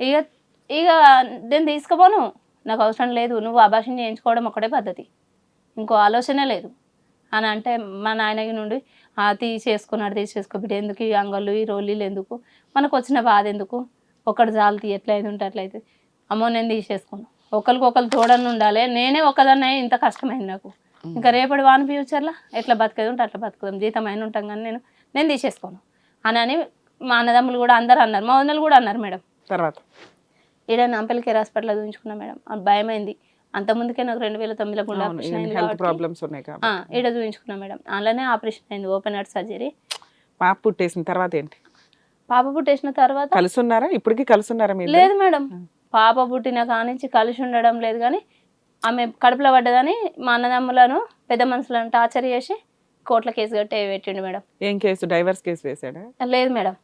ఇక ఇక నేను తీసుకుపోను. నాకు అవసరం లేదు. నువ్వు అభాషణ చేయించుకోవడం ఒకటే పద్ధతి. ఇంకో ఆలోచనే లేదు. అని అంటే మా నాయనకి నుండి ఆ తీసేసుకున్నాడు తీసేసుకో బిడ్డ. ఎందుకు ఈ అంగళ్ళు ఈ రోలీలు ఎందుకు? మనకు వచ్చిన బాధ ఎందుకు? ఒకటి జాలు తీ ఎట్లయితే ఉంటే అట్లయితే. అమ్మో నేను తీసేసుకున్నాను ఒకరికి ఒకరు తోడని ఉండాలి. నేనే ఒకదాన్నే ఇంత కష్టమైంది నాకు. ఇంకా రేపటి వాన్ ఫ్యూచర్లో ఎట్లా బతికేది ఉంటే అట్లా బతుకుదాం. జీతం అయిన ఉంటాం కానీ నేను నేను తీసేసుకోను. అని అని మా అన్నదమ్ములు కూడా అందరు అన్నారు. మా వదినలు కూడా అన్నారు మేడం తర్వాత? ఈడ నాంపల్లి కేర్ హాస్పిటల్లో చూపించుకున్నా మేడం. భయమైంది. అంత ముందుకే నాకు రెండు వేల తొమ్మిదిలో గుండె ఆపరేషన్ అయింది ప్రాబ్లమ్స్ ఉన్నాయి కాబట్టి. ఈడ చూపించుకున్నా మేడం. అలానే ఆపరేషన్ అయింది ఓపెన్ హార్ట్ సర్జరీ. పాప పుట్టేసిన తర్వాత ఏంటి? పాప పుట్టేసిన తర్వాత కలిసి ఉన్నారా ఇప్పటికీ కలిసి ఉన్నారా మీరు లేదు మేడం. పాప పుట్టిన కానించి కలిసి ఉండడం లేదు కానీ ఆమె కడుపులో పడ్డదని మా అన్నదమ్ములను పెద్ద మనుషులను టార్చర్ చేసి కోట్ల కేసు కట్టి పెట్టిండు మేడం. ఏం కేసు? డైవర్స్ కేసు వేసాడా లేదు మేడం.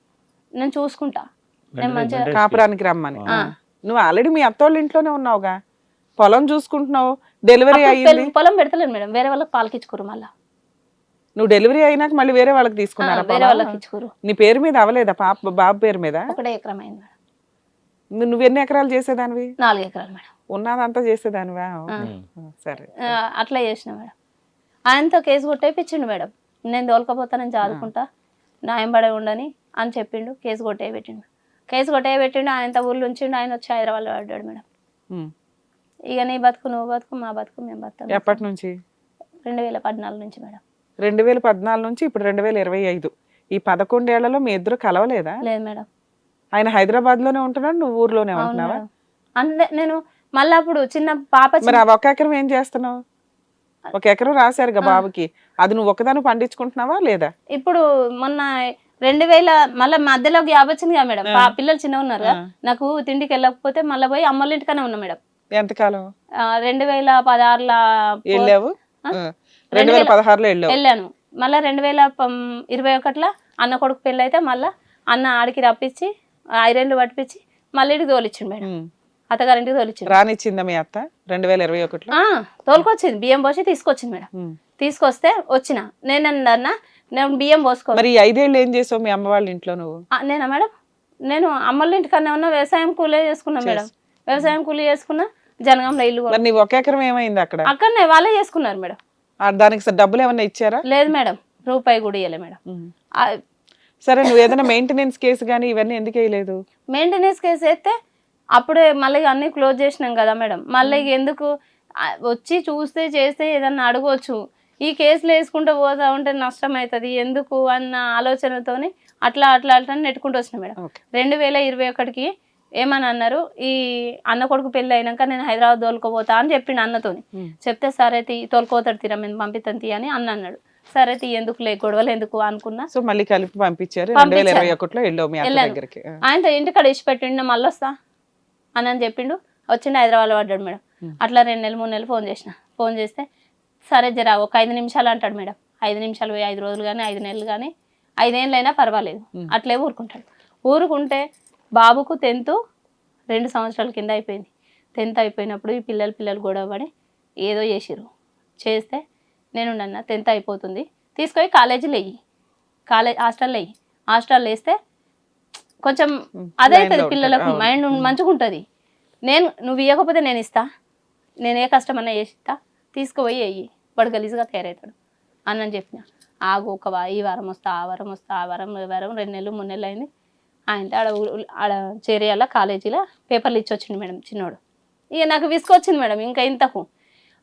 నేను చూసుకుంటా. కాపురానికి రమ్మని. నువ్వు ఆల్రెడీ మీ అత్తోళ్ళ ఇంట్లోనే ఉన్నావుగా. పొలం చూసుకుంటున్నావు డెలివరీ అయ్యింది పొలం పెడతలేదు మేడం వేరే వాళ్ళకి పాలకిచ్చుకోరు మళ్ళా. నువ్వు డెలివరీ అయినాక మళ్ళీ వేరే వాళ్ళకి తీసుకున్నారా వేరే? వాళ్ళకి ఇచ్చుకోరు. నీ పేరు మీద అవలేదా పాప బాబు పేరు మీద? ఒకటే ఎకరం అయింది మేడం. నువ్వు ఎన్ని ఎకరాలు చేసేదానివి? నాలుగు ఎకరాలు మేడం. ఉన్నదంతా చేసేదానివా. సరే. అట్లా చేసిన మేడం. ఆయనతో కేసు కొట్టేపించిండు మేడం. నేను తోలుకపోతానని చదువుకుంటా న్యాయం పడే ఉండని అని చెప్పిండు కేసు కొట్టే పెట్టిండు కేసు కొట్టే పెట్టిండు ఆయనతో ఊళ్ళు ఉంచిండు ఆయన వచ్చి హైదరాబాద్లో పడ్డాడు మేడం. ఇక నీ బతుకు నువ్వు బతుకు మా బతుకు మేము బతుకు ఎప్పటి నుంచి? రెండు వేల పద్నాలుగు నుంచి మేడం. రెండు వేల పద్నాలుగు నుంచి ఇప్పుడు రెండు వేల ఇరవై ఐదు. ఈ పదకొండేళ్ళలో మీ ఇద్దరు కలవలేదా? లేదు మేడం. ఆయన హైదరాబాద్లోనే ఉంటున్నాడు నువ్వు ఊర్లోనే ఉంటున్నావా? అంటే నేను మళ్ళీ అప్పుడు చిన్న పాప మరి ఒక ఎకరం ఏం చేస్తున్నావు? ఒక ఎకరం రాశారుగా బాబుకి. అది నువ్వు ఒకదాని పండించుకుంటున్నావా లేదా? ఇప్పుడు మొన్న రెండు వేల మళ్ళీ మధ్యలో గ్యాప్ వచ్చింది కదా మేడం. పిల్లలు చిన్న ఉన్నారు నాకు తిండికి వెళ్ళకపోతే మళ్ళీ పోయి అమ్మల ఇంటికనే ఉన్నా మేడం. ఎంతకాలం రెండు వేల పదహారులో వెళ్ళావు. రెండు వేల పదహారులో వెళ్ళావు? వెళ్ళాను. మళ్ళీ రెండు వేల ఇరవై ఒకటిలో అన్న కొడుకు పెళ్ళి అయితే మళ్ళీ అన్న ఆడికి రప్పించి ఐరన్లు పట్టించి మళ్ళీ ఇంటికి తోలిచ్చిండు మేడం. అత్తగారింటికి తోలిచ్చిండు. రానిచ్చిందా మీ అత్త? రెండు వేల ఇరవై ఒకటిలో? ఆ, తోలుకొచ్చింది. బియ్యం పోసి తీసుకొచ్చింది మేడం. తీసుకొస్తే వచ్చిన. నేను అన్న నేను బియ్యం పోసుకో మరి ఈ ఐదేళ్ళు ఏం చేసావు మీ అమ్మ వాళ్ళ ఇంట్లో నువ్వు? ఆ, నేనా మేడం? నేను అమ్మల ఇంటికన్నా ఉన్నా వ్యవసాయం కూలీ చేసుకున్నా మేడం. వ్యవసాయం కూలీ చేసుకున్నా జనగంలో ఇల్లు కొన్నా. మరి నీ ఒక ఎకరం ఏమైంది అక్కడ? అక్కడనే వాళ్ళే చేసుకున్నారు మేడం. ఆ, దానికి స- డబ్బులు ఏమన్నా ఇచ్చారా? లేదు మేడం రూపాయి కూడా ఇవ్వలే మేడం. ఆ, సరే నువ్వు ఏదైనా మెయింటెనెన్స్ కేసు కానీ ఇవన్నీ ఎందుకు వేయలేదు? మెయింటెనెన్స్ కేసు అయితే అప్పుడే మళ్ళీ అన్ని క్లోజ్ చేసినాం కదా మేడం. మళ్ళీ ఎందుకు ఆ, వచ్చి చూస్తే చేస్తే ఏదన్నా అడగవచ్చు ఈ కేసులు వేసుకుంటూ పోతా ఉంటే నష్టం అవుతుంది ఎందుకు అన్న ఆలోచనతోని అట్లా అట్లా అట్లా నెట్టుకుంటూ వచ్చిన మేడం. రెండు వేల ఇరవై ఒకటికి ఏమని అన్నారు? ఈ అన్న కొడుకు పెళ్ళి అయినాక నేను హైదరాబాద్ తోలుకోపోతా అని చెప్పిండు అన్నతోని. చెప్తే సరే తీ తోలుకోతాడు తీరా మేము పంపిస్తాను తీ అని అన్న అన్నాడు. సరే తీ ఎందుకు లే గొడవలు ఎందుకు అనుకున్నా. సో మళ్ళీ కలిపి పంపించారు. ఆయనతో ఇంటికాడ ఇచ్చి పెట్టిండు నేను మళ్ళీ వస్తా అని అని చెప్పిండు. వచ్చిండు హైదరాబాద్లో పడ్డాడు మేడం. అట్లా రెండు నెలలు మూడు నెలలు ఫోన్ చేసిన. ఫోన్ చేస్తే సరే జరా ఒక ఐదు నిమిషాలు అంటాడు మేడం. ఐదు నిమిషాలు పోయి ఐదు రోజులు కానీ ఐదు నెలలు కానీ ఐదేళ్ళైనా పర్వాలేదు. అట్లే ఊరుకుంటాడు. ఊరుకుంటే బాబుకు టెన్త్ రెండు సంవత్సరాల కింద అయిపోయింది. టెన్త్ అయిపోయినప్పుడు ఈ పిల్లలు పిల్లలు గొడవ పడి ఏదో చేసిర్రు. చేస్తే నేను అన్న టెన్త్ అయిపోతుంది. తీసుకొని కాలేజీలో వెయ్యి కాలేజ్ హాస్టల్లో వెయ్యి హాస్టల్లో వేస్తే కొంచెం. అదే Mind లో అవుతుంది పిల్లలకు. మైండ్ మంచిగా ఉంటుంది నేను నువ్వు ఇవ్వకపోతే నేను ఇస్తా. నేను ఏ కష్టమన్నా చేసి ఇస్తా తీసుకుపోయి వెయ్యి వాడు గలీజ్గా తయారవుతాడు. అన్నని చెప్పిన ఆగు ఒక ఈ వారం వస్తా ఆ వారం వస్తా ఆ వారం ఈ వారం రెండు నెలలు మూడు నెలలు అయింది. ఆయన ఆడ ఆడ చేరేయాల కాలేజీలో పేపర్లు ఇచ్చి వచ్చిండు మేడం చిన్నోడు. ఇక నాకు విసుకొచ్చింది మేడం ఇంకా ఇంతకు.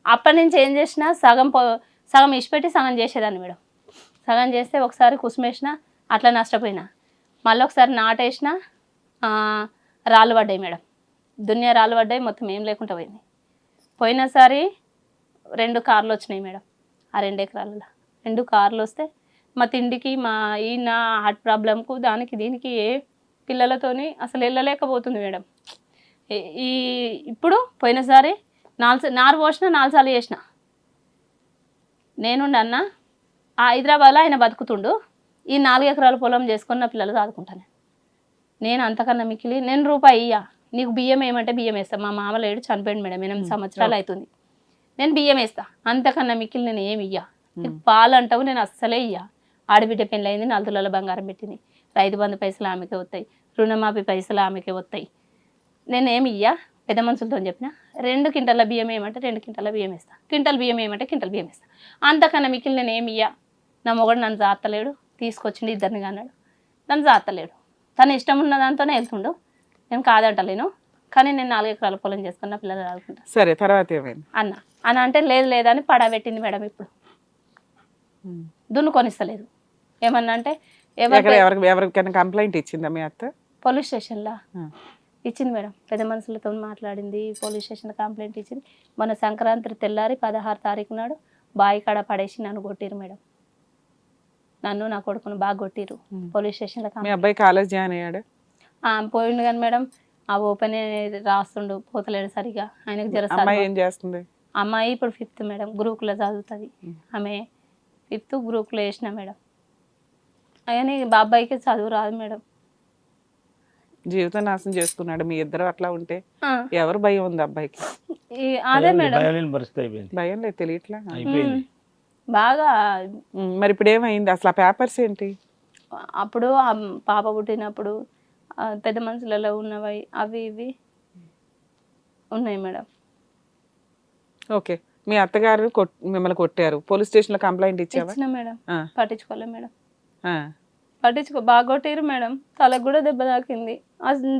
అప్పటి నుంచి ఏం చేసినా సగం పో సగం ఇచ్చిపెట్టి సగం చేసేదాన్ని మేడం. సగం చేస్తే ఒకసారి కుసుమేసిన అట్లా నష్టపోయినా. మళ్ళీ ఒకసారి నాటేసిన రాళ్ళు పడ్డాయి మేడం. దునియా రాళ్ళు పడ్డాయి మొత్తం ఏం లేకుండా పోయింది. పోయినసారి రెండు కార్లు వచ్చినాయి మేడం ఆ రెండు ఎకరాలలో. రెండు కార్లు వస్తే మా తిండికి మా ఈ నా హార్ట్ ప్రాబ్లంకు దానికి దీనికి ఏ పిల్లలతోని అసలు వెళ్ళలేకపోతుంది మేడం. ఈ- ఇప్పుడు పోయినసారి నాలుగు నారు పోసిన నాలుగు సార్లు చేసిన. నేనుండి అన్న ఆ హైదరాబాద్లో ఆయన బతుకుతుండు ఈ నాలుగు ఎకరాల పొలం చేసుకుని నా పిల్లలు చదువుకుంటాను నేను. అంతకన్నా మిక్కిలి నేను రూపాయి ఇయ్య. నీకు బియ్యం ఏమంటే బియ్యం వేస్తా. మా మామ లేడు చనిపోయింది మేడం ఎనిమిది సంవత్సరాలు అవుతుంది నేను బియ్యం వేస్తా. అంతకన్నా మిక్కిలి నేను ఏమి ఇయ్య. పాలు అంటావు నేను అస్సలే ఇయ్య. ఆడబిడ్డ పెళ్ళి అయింది నాలుగు తులాల బంగారం పెట్టింది. రైతు బంధు పైసలు ఆమెకే వస్తాయి రుణమాఫీ పైసలు ఆమెకే వస్తాయి నేను ఏమి ఇయ్యా? పెద్ద మనుషులతో చెప్పిన? రెండు క్వింటల బియ్యం ఏమంటే రెండు క్వింటల బియ్యం వేస్తా. క్వింటల్ బియ్యం ఏమంటే క్వింటల్ బియ్యం వేస్తా. అంతకన్నా మిగిలిన నేను ఏమి ఇయ్యా? నా మొగడు నన్ను జాతలేడు తీసుకొచ్చిండు ఇద్దరిని అన్నాడు నన్ను జాతలేడు. తను ఇష్టం ఉన్న దాంతోనే వెళ్తుండు. నేను కాదంటలేను. కానీ నేను నాలుగు ఎకరాల పొలం చేసుకున్న పిల్లలు ఆడుకుంటా సరే తర్వాత ఏమైంది? అన్న అని అంటే లేదు లేదని పడబెట్టింది మేడం ఇప్పుడు. దున్నుకొనిస్తలేదు ఏమన్నా అంటే ఎవరికి ఎవరికైనా కంప్లైంట్ ఇచ్చిందా మీ అత్త? పోలీస్ స్టేషన్లో. ఇచ్చింది మేడం. పెద్ద మనుషులతో మాట్లాడింది పోలీస్ స్టేషన్లో కంప్లైంట్ ఇచ్చింది. మన సంక్రాంతి తెల్లారి పదహారు తారీఖు నాడు బావి కాడ పడేసి నన్ను కొట్టిరు మేడం. నన్ను నా కొడుకును బాగా కొట్టిరు. పోలీస్ స్టేషన్లో మీ అబ్బాయి కాలేజ్ జాయిన్ అయ్యాడు? పోయిండు కానీ మేడం ఆ ఓపెన్ రాస్తుండు పోతలేడు సరిగా. ఆయనకు జర అమ్మాయి చదువు- ఏం చేస్తుంది? అమ్మాయి ఇప్పుడు ఫిఫ్త్ మేడం గ్రూప్లో చదువుతుంది. ఆమె ఫిఫ్త్ గ్రూప్లో వేసిన మేడం. కానీ బాబాయికి చదువు రాదు మేడం. జీవితం నాశనం చేసుకున్నాడు. మీ ఇద్దరు అట్లా ఉంటే ఎవరు భయం ఉంది అబ్బాయికి? అదే మేడం. భయం లేదు తెలియట్లా. బాగా మరి ఇప్పుడు ఏమైంది? అసలు ఆ పేపర్స్ ఏంటి? అప్పుడు ఆ పాప పుట్టినప్పుడు పెద్ద మనుషులలో ఉన్నవి అవి ఇవి ఉన్నాయి మేడం. ఓకే. మీ అత్తగారు మిమ్మల్ని కొట్టారు. పోలీస్ స్టేషన్లో కంప్లైంట్ ఇచ్చావా? మేడం. పట్టించుకోలే మేడం. పట్టించుకో బాగా కొట్టిరు మేడం. తలకు కూడా దెబ్బ తాకింది.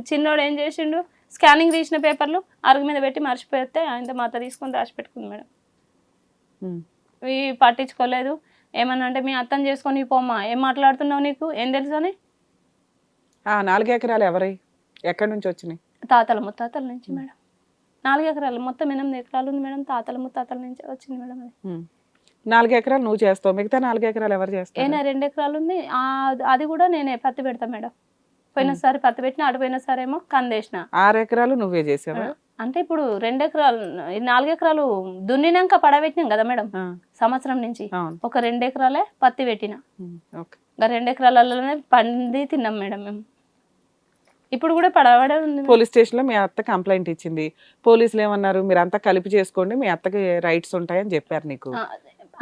చిన్నోడు ఏం చేసిండు? స్కానింగ్ తీసిన పేపర్లు అరుగు మీద పెట్టి మర్చిపోతే ఆయనతో మాత తీసుకొని రాసి పెట్టుకుంది మేడం. ఇవి పట్టించుకోలేదు. ఏమన్నా అంటే మీ అర్థం చేసుకొని పోమ్మా. ఏం మాట్లాడుతున్నావు నీకు? ఏం తెలుసు అని ఆ నాలుగు ఎకరాలు ఎవరై? ఎక్కడి నుంచి వచ్చినాయి? తాతల ముత్తాతల నుంచి మేడం. నాలుగు ఎకరాలు మొత్తం ఎనిమిది ఎకరాలు ఉంది మేడం తాతల ముత్తాతల నుంచి వచ్చింది మేడం అది. నాలుగు ఎకరాలు నువ్వు చేస్తావు మిగతా నాలుగు ఎకరాలు ఎవరు చేస్తారు? ఏనా రెండు ఎకరాలు ఉంది. అది కూడా నేనే పత్తి పెడతా మేడం. పోయినసారి పత్తి పెట్టిన అటు పోయినసారి ఏమో కందేసిన ఆరు ఎకరాలు నువ్వే చేసావా? అంటే ఇప్పుడు రెండు ఎకరాలు నాలుగు ఎకరాలు దున్నినాక పడబెట్టినాం కదా మేడం. సంవత్సరం నుంచి ఒక రెండు ఎకరాలే పత్తి పెట్టిన. రెండు ఎకరాలలోనే పండి తిన్నాం మేడం మేము. ఇప్పుడు కూడా పడబడే ఉంది. పోలీస్ స్టేషన్లో మీ అత్త కంప్లైంట్ ఇచ్చింది. పోలీసులు ఏమన్నారు? మీరు అంతా కలిపి చేసుకోండి మీ అత్తకి రైట్స్ ఉంటాయని చెప్పారు నీకు.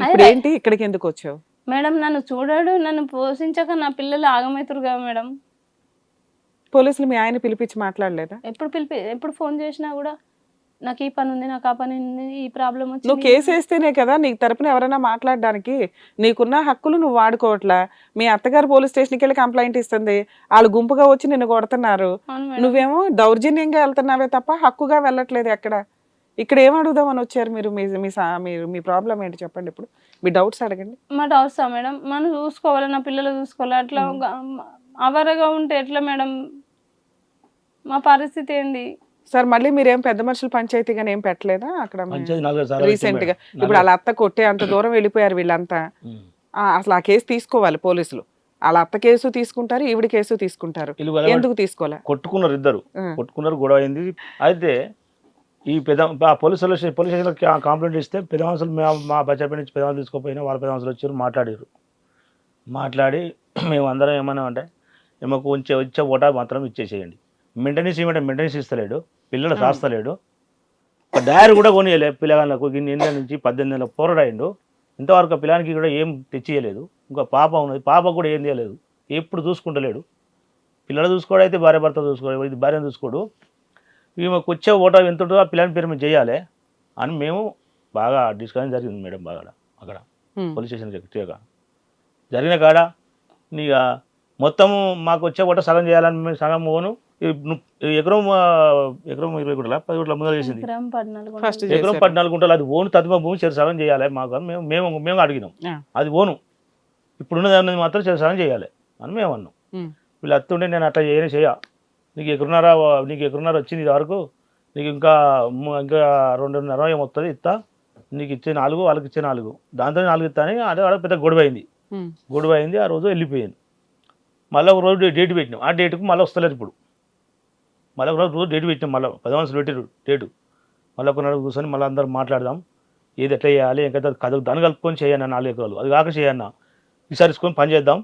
ఇప్పుడు ఏంటి? ఇక్కడికి ఎందుకు వచ్చావు? మేడం నన్ను చూడాడు నన్ను పోషించక నా పిల్లలు ఆగమవుతారు కదా మేడం. పోలీసులు మీ ఆయన పిలిపించి మాట్లాడలేదా? ఎప్పుడు పిలిపి ఎప్పుడు ఫోన్ చేసినా కూడా నాకు ఈ పని ఉంది నాకు ఆ పని ఉంది ఈ ప్రాబ్లం నువ్వు వచ్చింది కేసు వేస్తేనే కదా నీకు తరపున ఎవరైనా మాట్లాడడానికి నీకున్న హక్కులు నువ్వు వాడుకోవట్లా. మీ అత్తగారు పోలీస్ స్టేషన్కి వెళ్ళి కంప్లైంట్ ఇస్తుంది. వాళ్ళు గుంపుగా వచ్చి నిన్ను కొడుతున్నారు. నువ్వేమో దౌర్జన్యంగా వెళ్తున్నావే తప్ప హక్కుగా వెళ్ళట్లేదు ఎక్కడ? ఇక్కడ ఏం అడుగుదామని వచ్చారు మీరు? మీ మీ మీరు మీ ప్రాబ్లం ఏంటి చెప్పండి ఇప్పుడు. మీ డౌట్స్ అడగండి. మా డౌట్స్ మేడం? మనం చూసుకోవాలి నా పిల్లలు చూసుకోవాలి. అట్లా అవరగా ఉంటే ఎట్లా మేడం? మా పరిస్థితి ఏంది? సార్ మళ్ళీ మీరేం పెద్ద మనుషుల పంచాయతీగానే ఏం పెట్టలేదా? అక్కడ రీసెంట్గా ఇప్పుడు వాళ్ళ అత్త కొట్టే అంత దూరం వెళ్ళిపోయారు వీళ్ళంతా. అసలు ఆ కేసు తీసుకోవాలి పోలీసులు. వాళ్ళ అత్త కేసు తీసుకుంటారు ఈవిడ కేసు తీసుకుంటారు. ఎందుకు తీసుకోలే? కొట్టుకున్నారు ఇద్దరు. కొట్టుకున్నారు గొడవ అయింది. అయితే ఈ పెద్ద పోలీస్ స్టేషన్ పోలీస్ స్టేషన్లో కంప్లైంట్ ఇస్తే పెద్ద మనుషులు మా- బచ్చాపేట నుంచి పెద్ద తీసుకోపోయినా వాళ్ళ పెద్ద మనుషులు వచ్చారు మాట్లాడారు. మాట్లాడి మేము అందరం ఏమన్నా అంటే ఏమో కొంచెం వచ్చే ఓటా మాత్రం ఇచ్చేసేయండి. మెయింటెనెన్స్ ఇవ్వమంటే మెయింటెనెన్స్ ఇస్తలేడు. పిల్లలు రాస్తలేడు. ఒక డైరీ కూడా కొనియలే పిల్లగాళ్ళకు. ఇన్ని ఏళ్ళ నుంచి పద్దెనిమిది నెలల పోరాడాయిండు ఇంతవరకు పిల్లానికి కూడా ఏం తెచ్చియలేదు. ఇంకా పాప ఉన్నది. పాప కూడా ఏం చేయలేదు ఎప్పుడు చూసుకుంటలేడు. పిల్లలు చూసుకోవడం అయితే భార్య భర్త చూసుకోడు ఇది భార్యను చూసుకోడు. ఈమెకు వచ్చే ఓటో ఎంత ఉంటుందో ఆ పిల్లని పేరు మీద చేయాలి అని మేము బాగా డిస్కషన్ జరిగింది మేడం బాగా అక్కడ. పోలీస్ స్టేషన్ జరిగిన కాడ నీక మొత్తము మాకు వచ్చే ఓట సగం చేయాలని మేము సగం ను- ఈ ఎకరం ఎకరం ఇరవై గుంటల? పది గుంటల ముందర చేసింది. ఎకరం. పద్నాలుగు గుంటలు. అది ఓను తదిమ భూమి చెరు సగం చేయాలి మాకు మేము మేము మేము అడిగినాం. అది ఓను. ఇప్పుడున్నది అన్నది మాత్రం చెరు సగం చేయాలి అని మేము అన్నాం. వీళ్ళు అత్తుండే నేను అట్లా చేయని చేయ. నీకు ఎకరున్నర నీకు ఎకరున్నర వచ్చింది ఇది వరకు నీకు ఇంకా ఇంకా రెండున్నర ఏమొస్తుంది ఇస్తా నీకు ఇచ్చే నాలుగు వాళ్ళకి ఇచ్చే నాలుగు. దాంతో నాలుగు ఇస్తా అని అదే ఆడ పెద్ద గొడవ అయింది. గొడవ అయింది ఆ రోజు వెళ్ళిపోయాను. మళ్ళీ ఒక రోజు డేట్ పెట్టినాం. ఆ డేట్కు మళ్ళీ వస్తలేదు ఇప్పుడు. మళ్ళీ ఒక రోజు డేట్ పెట్టినాం మళ్ళీ పది మనసులు పెట్టారు డేటు. మళ్ళీ ఒక నెల కూర్చొని మళ్ళీ అందరం మాట్లాడదాం. ఏది ఎట్లా చేయాలి ఇంకా కథ దాన్ని కలుపుకొని చేయన్న నాలుగు ఎకరాలు. అది కాక చేయన్న విసారించుకొని పని చేద్దాం.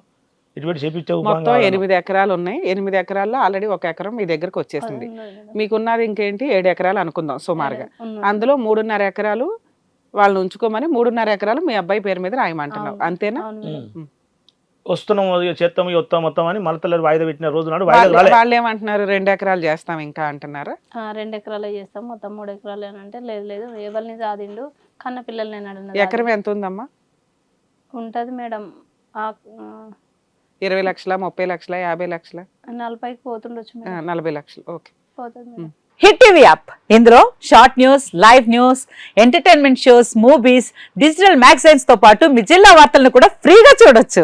ఇటువంటి చేపించే ఉపాయం మొత్తం. ఎనిమిది ఎకరాలు ఉన్నాయి. ఎనిమిది ఎకరాల్లో ఆల్రెడీ ఒక ఎకరం మీ దగ్గరకు వచ్చేసింది. మీకున్నది ఇంకేంటి? ఏడు ఎకరాలు అనుకుందాం సుమారుగా. అందులో మూడున్నర ఎకరాలు వాళ్ళని ఉంచుకోమని మూడున్నర ఎకరాలు మీ అబ్బాయి పేరు మీద రాయమంటున్నావు. అంతేనా. వస్తున్నాం చేస్తాం వస్తాం మొత్తం అని మలతల్లి వాయిదా పెట్టిన రోజు నాడు వాళ్ళు ఏమంటున్నారు రెండు ఎకరాలు చేస్తాం ఇంకా అంటున్నారా? ఆ, రెండు ఎకరాలే చేస్తాం. మొత్తం మూడు ఎకరాలు అని అంటే లేదు లేదు. ఎవరిని సాదిండు కన్న పిల్లల్ని నేను ఎకరం ఎంత ఉందమ్మా? ఉంటుంది మేడం. ఇరవై లక్షల ముప్పై లక్షల యాభై లక్షల? నలభైకి పోతుండొచ్చు నలభై లక్షలు. ఓకే. పోతుంది మేడం. Hit TV app. ఇందులో short news live news entertainment shows movies digital మ్యాగజైన్స్తో పాటు మీ జిల్లా వార్తలను కూడా ఫ్రీగా చూడొచ్చు.